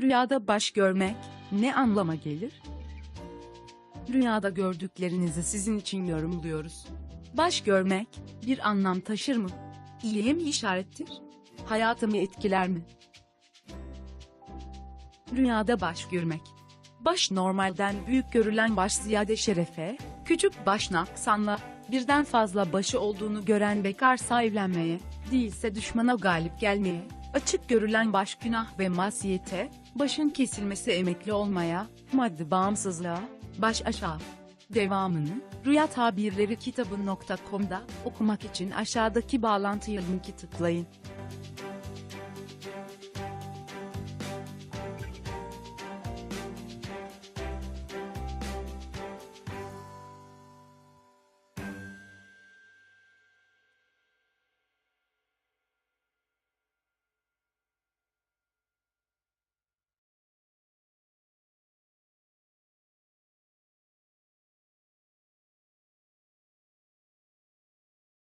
Rüyada baş görmek ne anlama gelir? Rüyada gördüklerinizi sizin için yorumluyoruz. Baş görmek bir anlam taşır mı? İyiye mi işarettir? Hayatımı etkiler mi? Rüyada baş görmek. Baş normalden büyük görülen baş ziyade şerefe, küçük baş naksanla, birden fazla başı olduğunu gören bekarsa evlenmeye, değilse düşmana galip gelmeye, açık görülen baş günah ve masiyete, başın kesilmesi emekli olmaya, maddi bağımsızlığa, baş aşağı. Devamını, Rüya Tabirleri kitabı.com'da okumak için aşağıdaki bağlantıya linki tıklayın.